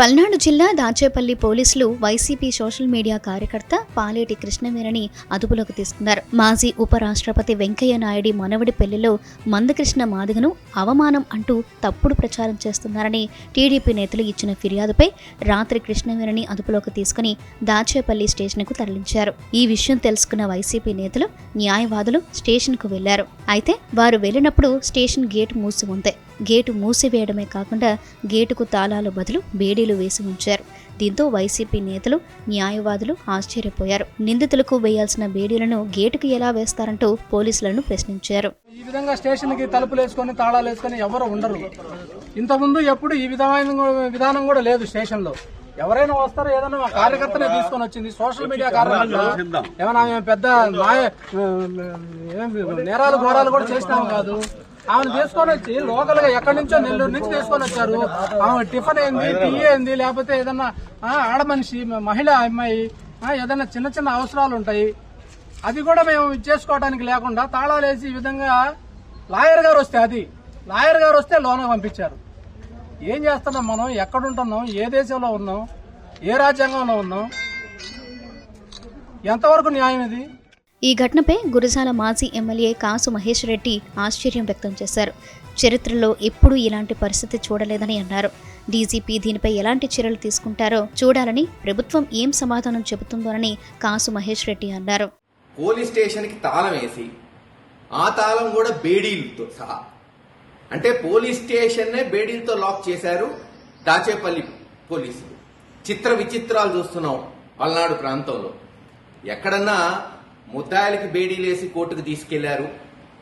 పల్నాడు జిల్లా దాచేపల్లి పోలీసులు YCP social media కార్యకర్త పాలేటి కృష్ణవీరని అదుపులోకి తీసుకున్నారు. మాజీ ఉపరాష్ట్రపతి వెంకయ్య నాయుడి మనవడి పెళ్ళిలో మందకృష్ణ మాదిగను అవమానం అంటూ తప్పుడు ప్రచారం చేస్తున్నారని టీడీపీ నేతలు ఇచ్చిన ఫిర్యాదుపై రాత్రి కృష్ణవీరని అదుపులోకి తీసుకుని దాచేపల్లి స్టేషన్కు తరలించారు. ఈ విషయం తెలుసుకున్న వైసీపీ నేతలు న్యాయవాదులు స్టేషన్కు వెళ్ళారు. అయితే వారు వెళ్ళినప్పుడు స్టేషన్ గేట్ మూసి ఉంది. గేటు మూసివేయడమే కాకుండా గేటుకు తాళాలు బదులు బేడీలు వేసి ఉంచారు. దీంతో వైసీపీ నేతలు న్యాయవాదులు ఆశ్చర్యపోయారు. నిందితులకు వేయాల్సిన బేడీలను గేటుకు ఎలా వేస్తారంటూ పోలీసులను ప్రశ్నించారు. ఈ విధంగా స్టేషన్కి తలుపులు వేసుకొని తాళాలు వేసుకొని ఎవరు ఉండరు. ఇంతకుముందు ఎప్పుడు ఈ విధమైన విధానం కూడా లేదు స్టేషన్లో ఎవరైనా వస్తారో ఏదైనా మా కార్యకర్తనే తీసుకొని వచ్చింది. సోషల్ మీడియా కార్యకర్త ఏమైనా పెద్ద నేరాలు ఘోరాలు కూడా చేసినాం కాదు. ఆమెను తీసుకొని వచ్చి లోకల్గా ఎక్కడి నుంచో నెల్లూరు నుంచి తీసుకొని వచ్చారు. ఆమె టిఫిన్ ఏంది టీ ఏంది లేకపోతే ఏదన్నా ఆడమనిషి ఆడ మనిషి మహిళ అమ్మాయి ఏదైనా చిన్న చిన్న అవసరాలు ఉంటాయి. అది కూడా మేము చేసుకోవడానికి లేకుండా తాళాలు వేసి ఈ విధంగా లాయర్ గారు వస్తే అది లాయర్ గారు వస్తే లోన పంపించారు. ఏం చేస్తున్నాం మనం? ఎక్కడుంటున్నాం ఏ దేశంలో ఉన్నాం? ఏ రాజ్యాంగంలో ఉన్నాం? ఎంతవరకు న్యాయం ఇది? ఈ ఘటనపై గురజాల మాజీ ఎమ్మెల్యే కాసు మహేష్ రెడ్డి ఆశ్చర్యం వ్యక్తం చేశారు. చరిత్రలో ఎప్పుడూ ఇలాంటి పరిస్థితి చూడలేదని అన్నారు. డీజీపీ దీనిపై ఎలాంటి చర్యలు తీసుకుంటారో చూడాలని ప్రభుత్వం ఏం సమాధానం చెబుతుందోనని కాసు మహేష్ రెడ్డి అన్నారు. పోలీస్ స్టేషన్కి తాళం వేసి ఆ తాళం కూడా బేడీలతో సహా. అంటే పోలీస్ స్టేషన్నే బేడీలతో లాక్ చేశారు దాచేపల్లి పోలీసులు. చిత్ర విచిత్రాలు చూస్తున్నాం పల్నాడు ప్రాంతంలో. ఎక్కడన్నా ముద్దాయిలకి బేడీలేసి కోర్టుకు తీసుకెళ్ళారు.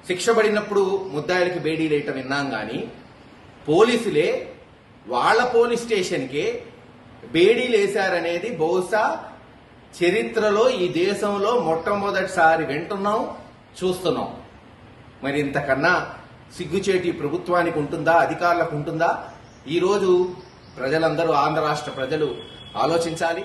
శిక్ష పడినప్పుడు ముద్దాయిలకి బేడీలేయటం విన్నాం కానీ పోలీసులే వాళ్ళ పోలీస్ స్టేషన్కే బేడీలేశారనేది బహుశా చరిత్రలో ఈ దేశంలో మొట్టమొదటిసారి వింటున్నాం చూస్తున్నాం. మరి ఇంతకన్నా సిగ్గుచేటి ప్రభుత్వానికి ఉంటుందా అధికారులకు ఉంటుందా? ఈరోజు ప్రజలందరూ ఆంధ్ర రాష్ట్ర ప్రజలు ఆలోచించాలి.